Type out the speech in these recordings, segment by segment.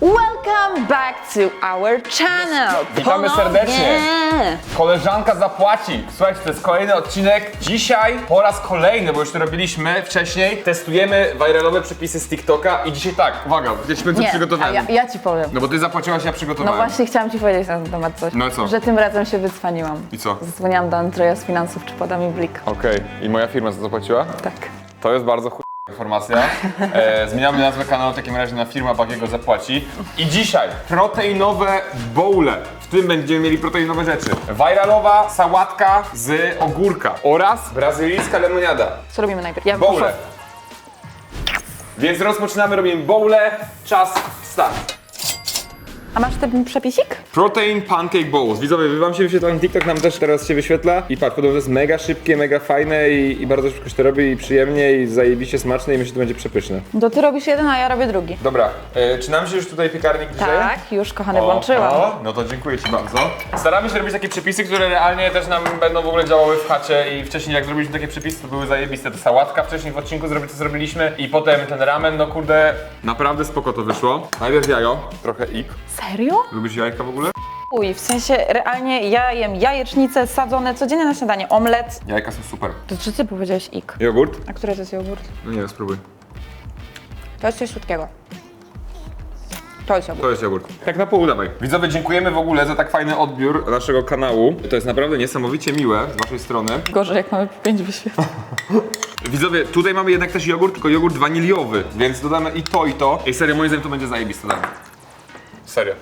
Welcome back to our channel! Witamy serdecznie. Koleżanka zapłaci. Słuchajcie, to jest kolejny odcinek. Dzisiaj po raz kolejny, bo już to robiliśmy wcześniej, testujemy viralowe przepisy z TikToka i dzisiaj tak, uwaga, Nie, a przygotowałem. ja, ja ci powiem. No bo ty zapłaciłaś, ja No przygotowałem. właśnie chciałam ci powiedzieć na ten temat coś. No co? Że tym razem się wycwaniłam. I co? Zadzwoniłam do Andrzeja z finansów, czy poda mi blik. Okej, i moja firma zapłaciła? Tak. To jest bardzo chuj informacja. E, zmieniamy nazwę kanału w takim razie na firma Bagiego zapłaci. I dzisiaj proteinowe bowle. W tym będziemy mieli proteinowe rzeczy. Viralowa sałatka z ogórka oraz brazylijska lemoniada. Co robimy najpierw? Ja Bowle. muszę- Więc rozpoczynamy, robimy bowle. Czas, start. A masz ten przepisik? Protein Pancake Bowls. Widzowie, wy wam się wyświetla TikTok, nam też teraz się wyświetla. I patrz, podobno to jest mega szybkie, mega fajne i, i bardzo szybko się to robi i przyjemnie i zajebiście smaczne i myślę, że to będzie przepyszne. To ty robisz jeden, a ja robię drugi. Dobra, e, czy nam się już tutaj piekarnik grzeje? Tak, już kochany włączyłam. O, no to dziękuję Ci bardzo. Staramy się robić takie przepisy, które realnie też nam będą w ogóle działały w chacie i wcześniej jak zrobiliśmy takie przepisy, to były zajebiste. To sałatka wcześniej w odcinku zrobi, co zrobiliśmy i potem ten ramen, no kurde, naprawdę spoko to wyszło. Najpierw jajo, trochę ik. Serio? Lubisz jajka w ogóle? Uj, w sensie realnie ja jem jajecznice sadzone codziennie na śniadanie, omlet. Jajka są super. To czy ty powiedziałeś ik? Jogurt? A który to jest jogurt? No nie, spróbuj. To jest coś słodkiego. To jest jogurt. To jest jogurt. Tak na pół dawaj. Widzowie, dziękujemy w ogóle za tak fajny odbiór naszego kanału. To jest naprawdę niesamowicie miłe z Waszej strony. Gorzej jak mamy pięć wyświetleń. Widzowie, tutaj mamy jednak też jogurt, tylko jogurt waniliowy, więc dodamy i to, i to. Ej, serio, moim zdaniem to będzie zajebiste. Serio.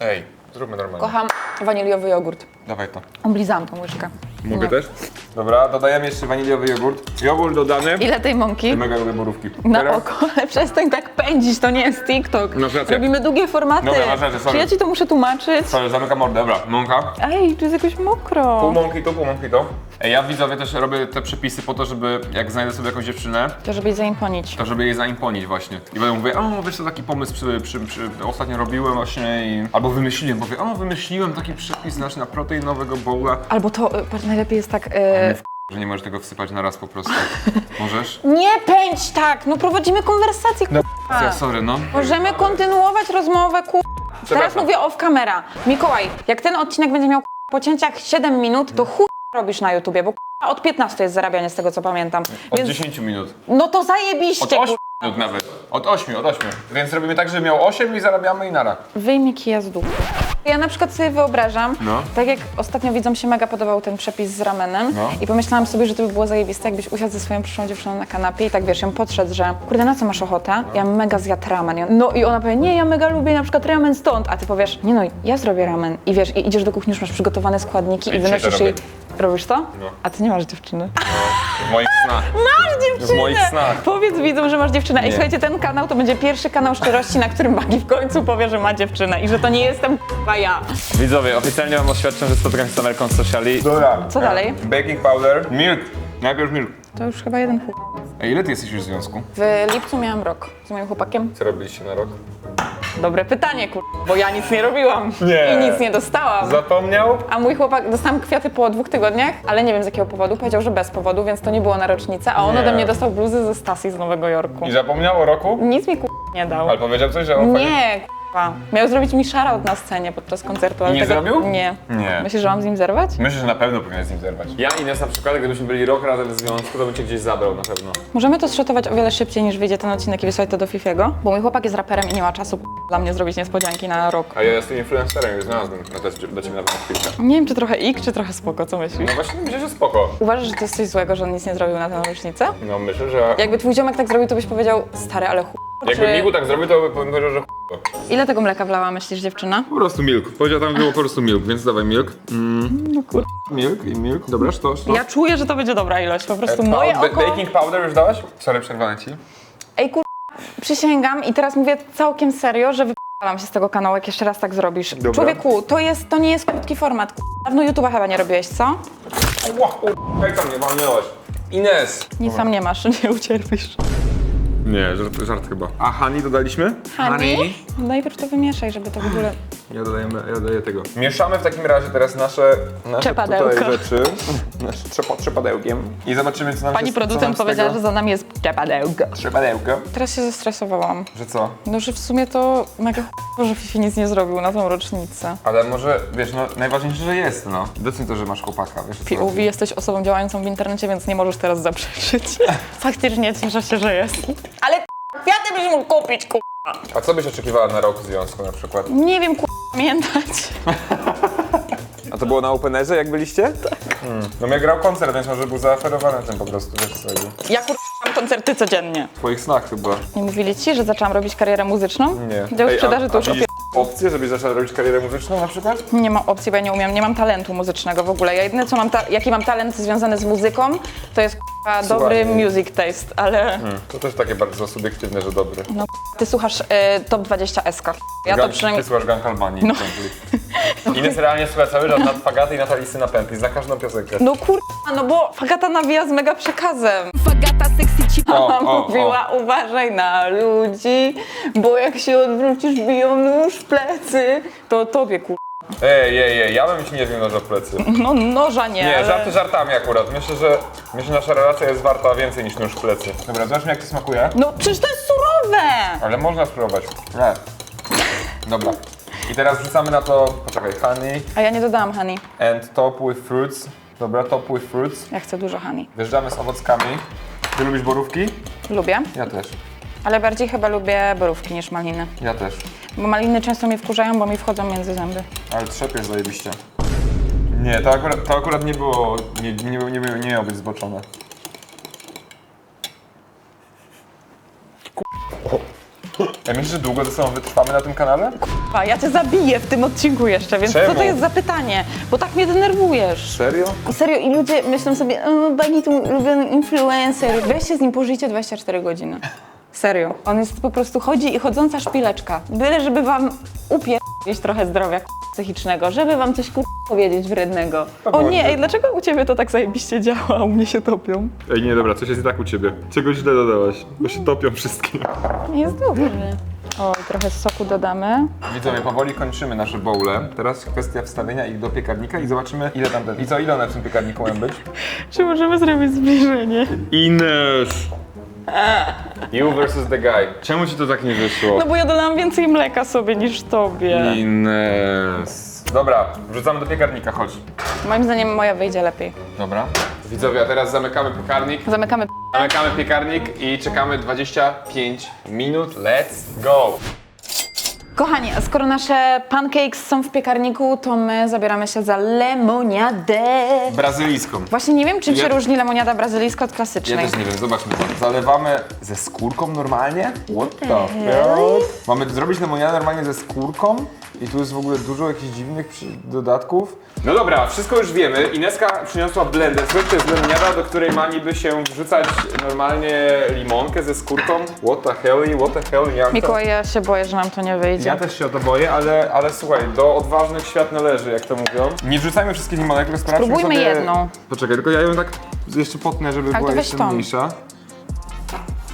Ej, zróbmy normalnie. Kocham waniliowy jogurt. Dawaj to. Oblizałam tą łyżkę. Mogę też? Dobra, dodajemy jeszcze waniliowy jogurt. Jogurt dodany. Ile tej mąki? Mega lubię borówki. Na Teraz? oko, ale przestań tak pędzić, to nie jest TikTok. Masz rację. Robimy długie formaty. Dobra, masz rację, sorry. Czy ja ci to muszę tłumaczyć? Sorry, zamykam mordę, dobra. Mąka. Ej, tu jest jakoś mokro. Pół mąki tu, pół mąki tu. Ja widzowie też robię te przepisy po to, żeby jak znajdę sobie jakąś dziewczynę, To żeby jej zaimponić. to żeby jej zaimponić właśnie. I będę mówię, o wiesz co, taki pomysł przy, przy, przy, ostatnio robiłem właśnie i... Albo wymyśliłem, powie, o wymyśliłem taki przepis znaczy na proteinowego bowla. Albo to, y, patrz, najlepiej jest tak... y, Że nie możesz tego wsypać na raz po prostu. Możesz? Nie pędź tak, no prowadzimy konwersację, No, k***a. ja sorry, no. Możemy kontynuować rozmowę, ku... Teraz Przepraszam. mówię off camera. Mikołaj, jak ten odcinek będzie miał k***a, po cięciach 7 minut, to chuj robisz na YouTubie, bo k***a, od 15 jest zarabianie z tego, co pamiętam. Od Więc, 10 minut. no to Od zajebiście, 8 ku... minut nawet. Od 8, od 8. Więc robimy tak, żeby miał 8 i zarabiamy i nara. Wyjmij kija z dupy. Ja na przykład sobie wyobrażam, No. tak jak ostatnio widzom się mega podobał ten przepis z ramenem No. i pomyślałam sobie, że to by było zajebiste, jakbyś usiadł ze swoją przyszłą dziewczyną na kanapie i tak wiesz, ją podszedł, że kurde, na co masz ochotę? Ja mega zjadł ramen. No i ona powie, nie, ja mega lubię na przykład ramen stąd, a ty powiesz, nie no, ja zrobię ramen i wiesz, i idziesz do kuchni, już masz przygotowane składniki i, I dzisiaj to wynosisz jej... robię. Robisz to? No. A ty nie masz dziewczyny. W moich snach. Masz dziewczynę! W moich snach. Powiedz widzom, że masz dziewczynę. I Nie. słuchajcie, ten kanał to będzie pierwszy kanał szczerości, na którym Bagi w końcu powie, że ma dziewczynę i że to nie jestem k***a ja. Widzowie, oficjalnie wam oświadczam, że spotykam się z Ameryką z sociali. Dobra. Co dalej? Baking powder. Milk. Najpierw milk. To już chyba jeden pół. Ej, ile ty jesteś już w związku? W lipcu miałam rok z moim chłopakiem. Co robiliście na rok? Dobre pytanie, kur... bo ja nic nie robiłam. Nie. I nic nie dostałam. Zapomniał? A mój chłopak, dostałam kwiaty po dwóch tygodniach, ale nie wiem z jakiego powodu. Powiedział, że bez powodu, więc to nie było na rocznicę. A on Nie. ode mnie dostał bluzy ze Stasi z Nowego Jorku. I zapomniał o roku? Nic mi kur... nie dał. Ale powiedział coś, że o fajnie- Nie. Miał zrobić mi shoutout na scenie podczas koncertu, ale nie tego... zrobił? Nie. Nie. Myślisz, że mam z nim zerwać? Myślę, że na pewno powinien z nim zerwać. Ja i Ines na przykład, gdybyśmy byli rok razem w związku, to bym cię gdzieś zabrał na pewno. Możemy to zszotować o wiele szybciej niż wyjdzie ten odcinek i wysłać to do Fifiego, bo mój chłopak jest raperem i nie ma czasu dla mnie zrobić niespodzianki na rok. A ja jestem influencerem, już znalazłem na test do ciebie na pewno chwilkę. Nie wiem, czy trochę ik, czy trochę spoko, co myślisz? No właśnie, myślę, że spoko. Uważasz, że to jest coś złego, że on nic nie zrobił na tę rocznicę? No myślę, że... Jakby twój ziomek tak zrobił, to byś powiedział, stary, ale chuj. Jakby czy... Migu tak zrobił, to bym powiedział, że. Ile tego mleka wlała, myślisz, dziewczyna? Po prostu milk. Powiedział tam było po prostu milk, więc dawaj milk. Mm. No kur... Milk i milk. Dobra, sztos, sztos. Ja czuję, że to będzie dobra ilość, po prostu E, moje oko... Baking powder już dałaś? Sorry, przerwane ci. Ej kur... Przysięgam i teraz mówię całkiem serio, że wypalam się z tego kanału, jak jeszcze raz tak zrobisz. Dobra. Człowieku, to jest, to nie jest krótki format. kur- Dawno YouTube'a chyba nie robiłeś, co? Ła, jak tam nie walnęłaś? Ines! Nic tam nie masz, nie ucierpisz. Nie, żart, żart chyba. A honey dodaliśmy? Honey? Najpierw to wymieszaj, żeby to w ogóle... Ja dodaję, ja dodaję tego. Mieszamy w takim razie teraz nasze, nasze Czepadełko. tutaj rzeczy. Nasze trzepa, trzepadełkiem. I zobaczymy, co nam Pani się co nam producent z powiedziała, tego- że za nami jest czepadełko. Trzepadełko. Teraz się zestresowałam. Że co? No, że w sumie to mega ch... że Fifi nic nie zrobił na tą rocznicę. Ale może, wiesz, no najważniejsze, że jest, no. Doceń to, że masz chłopaka, wiesz o co POV chodzi. jesteś osobą działającą w internecie, więc nie możesz teraz zaprzeczyć. Faktycznie cieszę się, że jest. Ale kwiaty byś mógł kupić, ku... A co byś oczekiwała na rok w związku na przykład? Nie wiem, ku... pamiętać. A to było na Openerze, jak byliście? Tak. Hmm. No ja grał koncert, więc może był zaoferowany tym po prostu, wiesz co. Ja kur... mam koncerty codziennie. W twoich snach chyba. Nie mówili ci, że zaczęłam robić karierę muzyczną? Nie. Do Ej, sprzedaży a, to już widzisz. Opcję, żebyś zaczęła robić karierę muzyczną na przykład? Nie mam opcji, bo ja nie umiem, nie mam talentu muzycznego w ogóle. Ja jedyne co mam, ta... jaki mam talent związany z muzyką, to jest k***a, dobry Słuchanie. music taste, ale Hmm. To też takie bardzo subiektywne, że dobry. no ty słuchasz y, Top 20 SK. Ja to przynajmniej... Ty słuchasz Gang Albanii. No. Ines realnie słucha cały czas nad Fagaty i Natalisy na pępli, za każdą piosenkę. No kurwa, no bo Fagata nawija z mega przekazem. Fagata sexy ci O, Mama o, mówiła, uważaj na ludzi, bo jak się odwrócisz, biją nóż w plecy, to tobie kur... Ej, ej, ej, ja bym ci nie wziął noża w plecy. No noża nie, Nie, ale... żarty żartami akurat. Myślę, że myślę, że nasza relacja jest warta więcej niż nóż w plecy. Dobra, zobaczmy jak to smakuje. No przecież to jest surowe! Ale można spróbować. Nie. Dobra. I teraz wrzucamy na to, poczekaj, honey A ja nie dodałam honey. and top with fruits. Dobra, top with fruits. Ja chcę dużo honey. Wjeżdżamy z owockami. Ty lubisz borówki? Lubię, Ja też. ale bardziej chyba lubię borówki niż maliny. Ja też. Bo maliny często mnie wkurzają, bo mi wchodzą między zęby. Ale trzepiesz zajebiście. Nie, to akurat, to akurat nie było, nie, nie, nie, nie, nie miało być zboczone. Ja myślę, że długo ze sobą wytrwamy na tym kanale? A ja cię zabiję w tym odcinku jeszcze, więc co Czemu? to jest za pytanie? Bo tak mnie denerwujesz. Serio? Serio, i ludzie myślą sobie, o, Bagi to ulubiony influencer. Weźcie z nim pożyjcie 24 godziny. Serio. On jest po prostu, chodzi i chodząca szpileczka. Byle, żeby wam upierdolić trochę zdrowia psychicznego, żeby wam coś powiedzieć wrednego. O nie, ej, dlaczego u ciebie to tak zajebiście działa, a u mnie się topią? Ej, nie, dobra, coś jest i tak u ciebie. Czegoś źle dodałaś, bo się topią wszystkie. Jest dobrze. O, trochę soku dodamy. Widzowie, powoli kończymy nasze bowle. Teraz kwestia wstawienia ich do piekarnika i zobaczymy ile tam ten... I co, ile one w tym piekarniku mają być? Czy możemy zrobić zbliżenie? Ines! You versus the guy. Czemu ci to tak nie wyszło? No bo ja dodałam więcej mleka sobie niż tobie. Ines. Dobra, wrzucamy do piekarnika, chodź. Moim zdaniem moja wyjdzie lepiej. Dobra. Widzowie, a teraz zamykamy piekarnik. Zamykamy Zamykamy piekarnik i czekamy 25 minut. Let's go! Kochani, a skoro nasze pancakes są w piekarniku, to my zabieramy się za lemoniadę. Brazylijską. Właśnie nie wiem, czym się Ja- różni lemoniada brazylijska od Ja klasycznej. też nie wiem, zobaczmy to. Zalewamy ze skórką normalnie? What the hell? Mamy zrobić lemoniadę normalnie ze skórką? I tu jest w ogóle dużo jakichś dziwnych przy- dodatków. No dobra, wszystko już wiemy. Ineska przyniosła blender. Słuchajcie, to jest lemoniada, do której ma niby się wrzucać normalnie limonkę ze skórką. What the hell, what the hell, jak to? Mikołaj, ja się boję, że nam to nie wyjdzie. Ja też się o to boję, ale, ale słuchaj, do odważnych świat należy, jak to mówią. Nie wrzucajmy wszystkich limonek, tylko sprawdźmy Spróbujmy sobie... jedną. Poczekaj, tylko ja ją tak jeszcze potnę, żeby Ale to była weź jeszcze tą. mniejsza.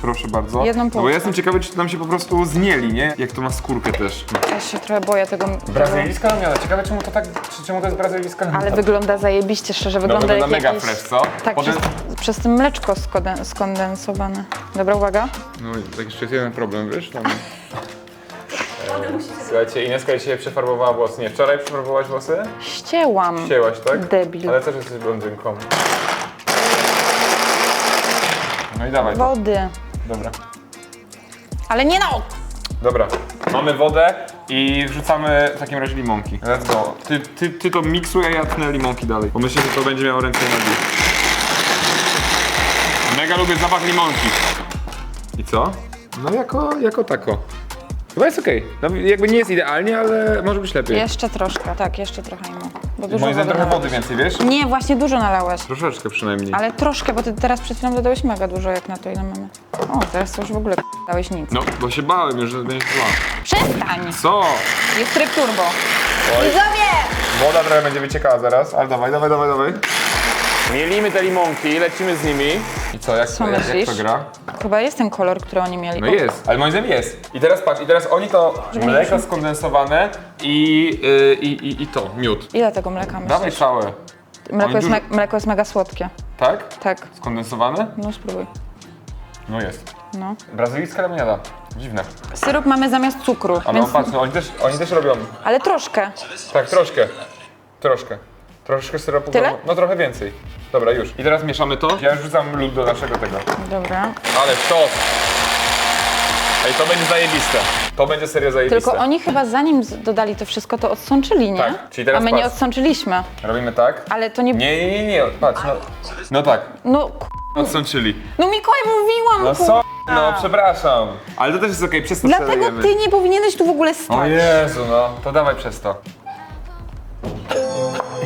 Proszę bardzo. Jedną no bo ja jestem ciekawy, czy to nam się po prostu zmieli, nie? Jak to ma skórkę też. Ja się trochę boję tego. Brazylijska lamiana. Ciekawe, czemu to tak, czy czemu to jest brazylijska lamiana. Ale wygląda zajebiście, szczerze, no, wygląda wygląda jak mega jakiś... fresh, co? Tak, Potem... przez, przez tym mleczko skoden- skondensowane. Dobra, uwaga. No i tak jeszcze jest jeden problem, wiesz? Tam... Słuchajcie, Ineska dzisiaj przefarbowała włosy. Nie, wczoraj przefarbowałaś włosy? Ścięłam. Chciałaś, tak? Debil. Ale też jesteś blondynką. No i dawaj. Wody. Dobra. Ale nie no! Dobra, mamy wodę i wrzucamy w takim razie limonki. Let's go. Ty, ty, ty to miksuj, a ja tnę limonki dalej. Bo myślę, że to będzie miało ręce i nogi. Mega lubię zapach limonki. I co? No jako, jako tako. Chyba jest okej. No, jakby nie jest idealnie, ale może być lepiej. Jeszcze troszkę, tak, jeszcze trochę imo. Bo dużo Moim zdaniem trochę nalałeś. wody więcej, wiesz? Nie, właśnie dużo nalałeś. Troszeczkę przynajmniej. Ale troszkę, bo ty teraz przed chwilą dodałeś mega dużo, jak na to ile mamy. O, teraz to już w ogóle dałeś nic. No, bo się bałem już, że będzie zła. Przestań! Co? Jest tryb turbo. Widzowie! Woda trochę będzie wyciekała zaraz, ale dawaj, dawaj, dawaj, dawaj. Mielimy te limonki, lecimy z nimi. I co, jak, Co to, jak, jak myślisz? to gra? Chyba jest ten kolor, który oni mieli. No O, jest, ale moim zdaniem jest. I teraz patrz, i teraz oni to mleko skondensowane i, yy, i, i, i to, miód. Ile tego mleka myślisz? Dawaj całe. Mleko oni jest, dużo- mleko jest mega słodkie. Tak? Tak, Skondensowane? no spróbuj. No jest. No. Brazylijska lemoniada. Dziwne. Syrop mamy zamiast cukru, Ale więc... patrz, no, oni, też, oni też robią. Ale troszkę. Tak, troszkę. Troszkę. Troszkę syropu. Tyle? No trochę więcej. Dobra, już. I teraz mieszamy to. Ja już rzucam lód do naszego tego. Dobra. Ale sztos! Ej, to będzie zajebiste. To będzie serio zajebiste. Tylko oni chyba zanim z- dodali to wszystko, to odsączyli, nie? Tak, czyli teraz A my nie patrz. odsączyliśmy. Robimy tak. Ale to nie... Nie, nie, nie, nie. Patrz, no. No tak. No, k- Odsączyli. no Mikołaj, mówiłam! No co? No, przepraszam. Ale to też jest okej, przez to Dlatego przelejemy. ty nie powinieneś tu w ogóle O stać. Jezu, no. To dawaj przez to.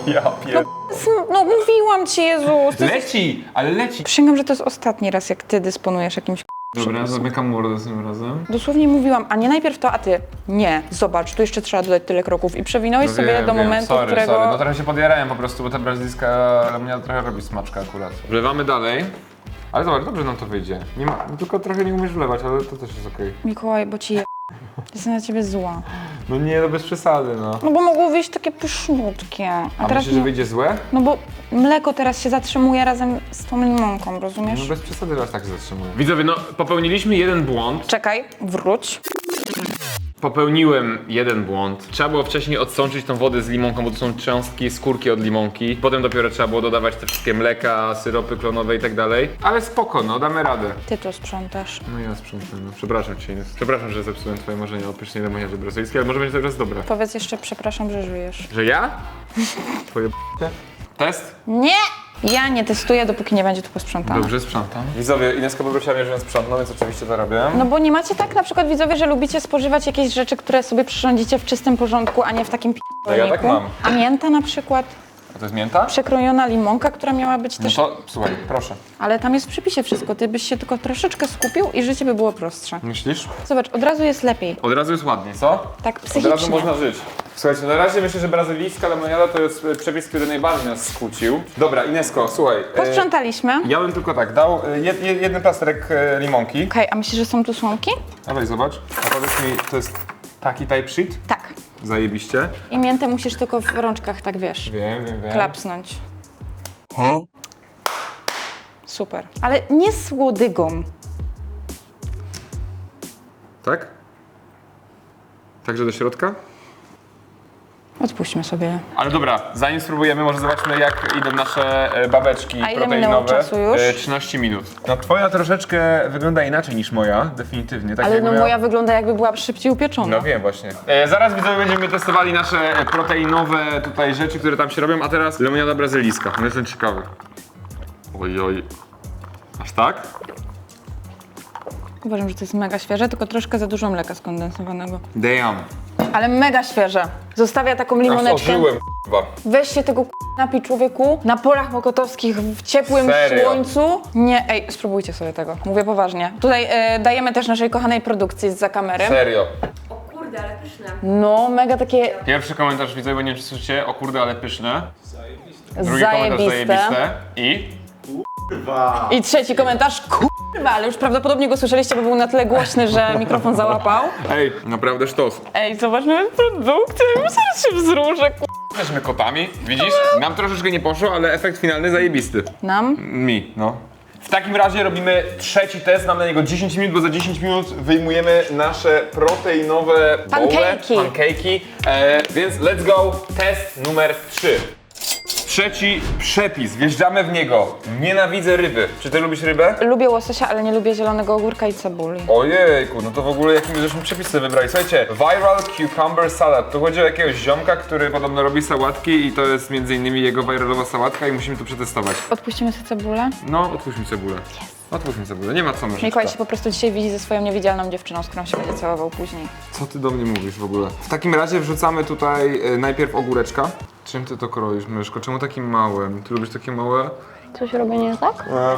Ja pier... Sm- No mówiłam ci, Jezus. To jest... Leci, ale leci. Przysięgam, że to jest ostatni raz, jak ty dysponujesz jakimś k- Dobra, zamykam mordę z tym razem. Dosłownie mówiłam, a nie najpierw to, a ty. Nie, zobacz, tu jeszcze trzeba dodać tyle kroków. I przewinąłeś No sobie wiem, do wiem. momentu, sorry, którego... Sorry. No trochę się podjarałem po prostu, bo ta brazylijska lemoniada trochę robi smaczka akurat. Wlewamy dalej. Ale zobacz, dobrze nam to wyjdzie. Nie ma, no tylko trochę nie umiesz wlewać, ale to też jest okej. Mikołaj, bo ci je... Jestem na ciebie zła. No nie, no bez przesady, no. No bo mogło wyjść takie pysznutkie. A, A teraz myślisz, że nie. wyjdzie złe? No bo mleko teraz się zatrzymuje razem z tą limonką, rozumiesz? No bez przesady aż tak się zatrzymuje. Widzowie, no popełniliśmy jeden błąd. Czekaj, wróć. Popełniłem jeden błąd. Trzeba było wcześniej odsączyć tą wodę z limonką, bo to są cząstki, skórki od limonki. Potem dopiero trzeba było dodawać te wszystkie mleka, syropy klonowe i tak dalej. Ale spoko, no damy radę. Ty to sprzątasz. No ja sprzątam, no. Przepraszam cię, Ines. Przepraszam, że zepsułem twoje marzenia o pysznej lemoniadzie brazylijskiej, ale może będzie teraz dobre. Powiedz jeszcze, przepraszam, że żyjesz. Że ja? Twoje b***e? Test? Nie! Ja nie testuję, dopóki nie będzie tu posprzątane. Dobrze, sprzątam. Widzowie, Ineska poprosiła mnie, żebym sprzątnął, więc oczywiście to robię. No bo nie macie tak na przykład widzowie, że lubicie spożywać jakieś rzeczy, które sobie przyrządzicie w czystym porządku, a nie w takim No ja tak p***niku? mam. A mięta na przykład, A to jest mięta? przekrojona limonka, która miała być No też... to, słuchaj, proszę. Ale tam jest w przepisie wszystko, ty byś się tylko troszeczkę skupił i życie by było prostsze. Myślisz? Zobacz, od razu jest lepiej. Od razu jest ładniej, co? Tak Od razu psychicznie. można żyć. Słuchajcie, na razie myślę, że brazylijska lemoniada to jest e, przepis, który najbardziej nas skłócił. Dobra, Inesko, słuchaj. e, Posprzątaliśmy. Okej, Ja bym tylko tak dał e, jed, jed, jeden plasterek limonki. a myślisz, że są tu słomki? Dawaj, zobacz. A powiedz mi, to jest taki type sheet? Tak. Zajebiście. I miętę musisz tylko w rączkach, tak wiesz, Wiem, wiem, wiem. klapsnąć. Super. Ale nie słodygą. Tak? Także do środka? Odpuśćmy sobie. Ale dobra, zanim spróbujemy, może zobaczmy jak idą nasze e, babeczki A ile proteinowe. czasu już? E, 13 minut. No twoja troszeczkę wygląda inaczej niż moja, definitywnie. Tak Ale jakby no moja wygląda jakby była szybciej upieczona. No wiem właśnie. E, zaraz widzowie będziemy testowali nasze e, proteinowe tutaj rzeczy, które tam się robią, a teraz lemoniada brazylijska. No jestem ciekawy. Oj, oj. Aż tak? Uważam, że to jest mega świeże, tylko troszkę za dużo mleka skondensowanego. Damn. Ale mega świeże. Zostawia taką Aż limoneczkę. ożyłem, k***wa. Weź się tego napij człowieku na polach mokotowskich w ciepłym Serio? słońcu. Nie, ej, spróbujcie sobie tego. Mówię poważnie. Tutaj e, dajemy też naszej kochanej produkcji za kamery. Serio. Kurde, ale pyszne. No, mega takie Pierwszy komentarz widzowie, bo nie wiem czy słyszycie, o kurde, ale pyszne. Drugi komentarz zajebiste. zajebiste. I? I trzeci komentarz, kurwa, ale już prawdopodobnie go słyszeliście, bo był na tyle głośny, że mikrofon załapał. Ej, naprawdę sztos. Ej, zobaczmy produkcję, już zaraz się wzruszę, ku... Jesteśmy kotami, widzisz? Nam troszeczkę nie poszło, ale efekt finalny zajebisty. Nam? Mi, no. W takim razie robimy trzeci test, mamy na niego 10 minut, bo za 10 minut wyjmujemy nasze proteinowe bowle, Pancake'i. pancake'i. E, więc let's go, test numer 3. Trzeci przepis, wjeżdżamy w niego. Nienawidzę ryby. Czy ty lubisz rybę? Lubię łososia, ale nie lubię zielonego ogórka i cebuli. Ojejku, no to w ogóle jakimi żeśmy przepisy wybrali. Słuchajcie, Viral Cucumber Salad. Tu chodzi o jakiegoś ziomka, który podobno robi sałatki i to jest między innymi jego viralowa sałatka i musimy to przetestować. Odpuścimy sobie cebulę. No, mi cebulę. Otwórz mi cebulę, nie ma co nożyczka. Mikołaj się po prostu dzisiaj widzi ze swoją niewidzialną dziewczyną, z którą się będzie całował później. Co ty do mnie mówisz w ogóle? W takim razie wrzucamy tutaj e, najpierw ogóreczka. Czym ty to kroisz, myszko? Czemu takim małym? Ty lubisz takie małe? Coś robię nie tak? E,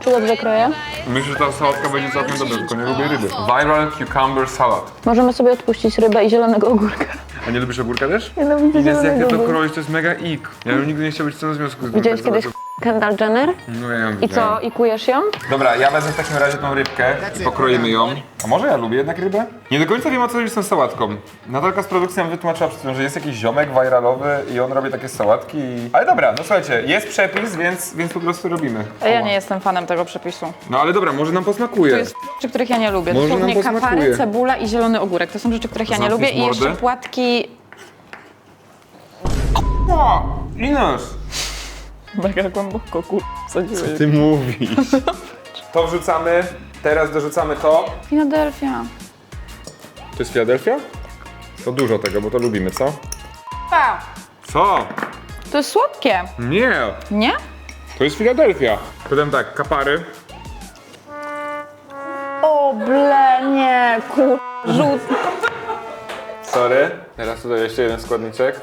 Czy dobrze kroję? myślę, że ta sałatka będzie całkiem dobra, tylko nie lubię ryby. Viral Cucumber Salad. Możemy sobie odpuścić rybę i zielonego ogórka. A nie lubisz ogórka też? Nienawidzę Ines, jak ty to kroisz, to jest mega ik. Ja bym nigdy nie chciał być w tym związku z Widziałeś tak kiedyś. Kendall Jenner? No ja I co, i kujesz ją? Dobra, ja wezmę w takim razie tą rybkę i pokroimy ją. A może ja lubię jednak rybę? Nie do końca wiem o co chodzi z tą sałatką. Natalka z produkcji nam wytłumaczyła przed tym, że jest jakiś ziomek viralowy i on robi takie sałatki i... Ale dobra, no słuchajcie, jest przepis, więc, więc po prostu robimy. A ja nie jestem fanem tego przepisu. No ale dobra, może nam posmakuje. To jest rzeczy, których ja nie lubię. Może Dosłownie nam posmakuje. kapary, cebula i zielony ogórek. To są rzeczy, których ja nie Zamkniesz lubię. I jeszcze płatki... O, Ines! Mega głęboko, kur... Ty mówisz. To wrzucamy, teraz dorzucamy to. Philadelphia. To jest Filadelfia? To dużo tego, bo to lubimy, co? Pa! Co? To jest słodkie, Nie, nie? to jest Filadelfia. Potem tak, kapary. O ble, nie, kur... Żółt. Sorry. Teraz tutaj jeszcze jeden składniczek.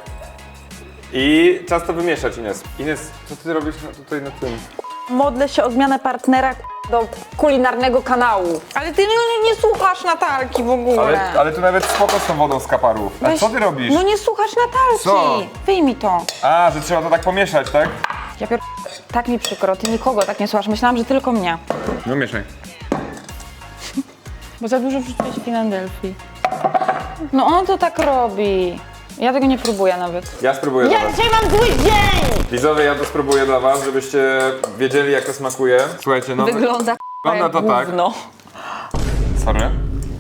I czas to wymieszać, Ines. Ines, co ty robisz na, tutaj na tym? Modlę się o zmianę partnera do kulinarnego kanału. Ale ty nie, nie słuchasz Natalki w ogóle. Ale, ale tu nawet spoko z tą wodą z kaparów. A Weź- co ty robisz? No nie słuchasz Natalki. Co? Wyjmij to. A, że trzeba to tak pomieszać, tak? Ja pier... Tak mi przykro, ty nikogo tak nie słuchasz. Myślałam, że tylko mnie. No mieszaj. Bo za dużo wrzuciłeś Filadelfii. No on to tak robi. Ja tego nie próbuję nawet. Ja spróbuję Ja dla was. dzisiaj mam zły dzień! Widzowie, ja to spróbuję dla was, żebyście wiedzieli jak to smakuje. Słuchajcie, no... Wygląda, Wygląda to tak. gówno. Sorry.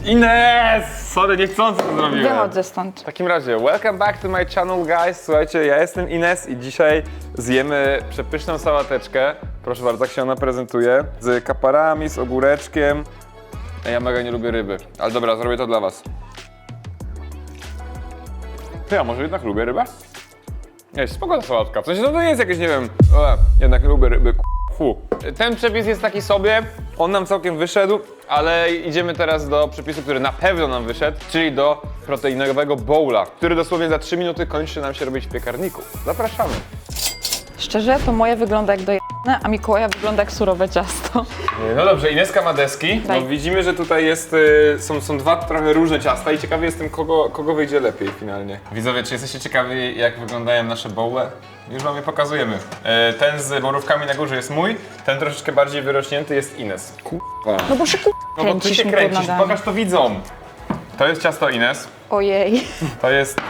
Ines! Sorry, niechcący to zrobiłem. Wychodzę stąd. W takim razie, welcome back to my channel guys. Słuchajcie, ja jestem Ines i dzisiaj zjemy przepyszną sałateczkę. Proszę bardzo, jak się ona prezentuje. Z kaparami, z ogóreczkiem. Ja mega nie lubię ryby, ale dobra, zrobię to dla was. Ty, a może jednak lubię rybę? Nie, spoko ta sałatka. W sensie to nie jest jakieś, nie wiem, e, jednak lubię ryby, fu. Ten przepis jest taki sobie, on nam całkiem wyszedł, ale idziemy teraz do przepisu, który na pewno nam wyszedł, czyli do proteinowego bowla, który dosłownie za 3 minuty kończy nam się robić w piekarniku. Zapraszamy. Szczerze, to moje wygląda jak dojebane, a Mikołaja wygląda jak surowe ciasto. No dobrze, Ineska ma deski. No Daj. widzimy, że tutaj jest, y, są, są dwa trochę różne ciasta i ciekawy jestem, kogo, kogo wyjdzie lepiej finalnie. Widzowie, czy jesteście ciekawi, jak wyglądają nasze bowle? Już wam je pokazujemy. E, Ten z borówkami na górze jest mój, ten troszeczkę bardziej wyrośnięty jest Ines. Kurwa. No bo się ku... No bo ty się mi pod kręcisz, nogami. pokaż to widzom. To jest ciasto Ines, Ojej, to jest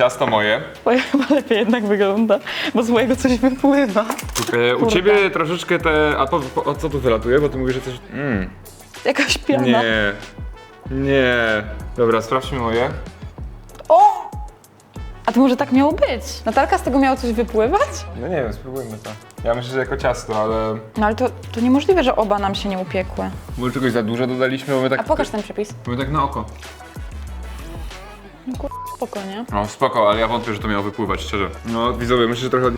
ciasto moje. twoje chyba lepiej jednak wygląda, bo z mojego coś wypływa. E, u Kurde. ciebie troszeczkę te... A po, po, o co tu wylatuje? Bo ty mówisz, że coś... Mm. Jakaś piana. Nie. Nie. Dobra, sprawdźmy moje. O! A to może tak miało być? Natalka z tego miało coś wypływać? No nie wiem, spróbujmy to. Ja myślę, że jako ciasto, ale... No ale to, to niemożliwe, że oba nam się nie upiekły. Może czegoś za dużo dodaliśmy, bo my tak... A pokaż ten przepis. My tak na oko. No kur... spokojnie. No spoko, ale ja wątpię, że to miało wypływać, szczerze. No widzowie, myślę, że trochę od...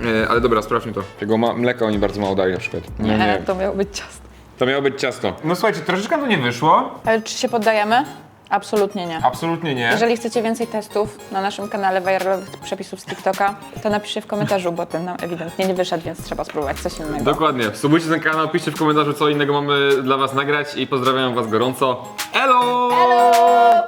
Nie, ale dobra, sprawdźmy to. Tego ma... mleka oni bardzo mało dają na przykład. No Nie, to miało być ciasto. To miało być ciasto. No słuchajcie, troszeczkę to nie wyszło. Ale czy się poddajemy? Absolutnie nie. Absolutnie nie. Jeżeli chcecie więcej testów na naszym kanale viralowych przepisów z TikToka, to napiszcie w komentarzu, bo ten nam ewidentnie nie wyszedł, więc trzeba spróbować coś innego. Dokładnie. Subujcie ten kanał, piszcie w komentarzu, co innego mamy dla was nagrać i pozdrawiam was gorąco. Elo! Hello!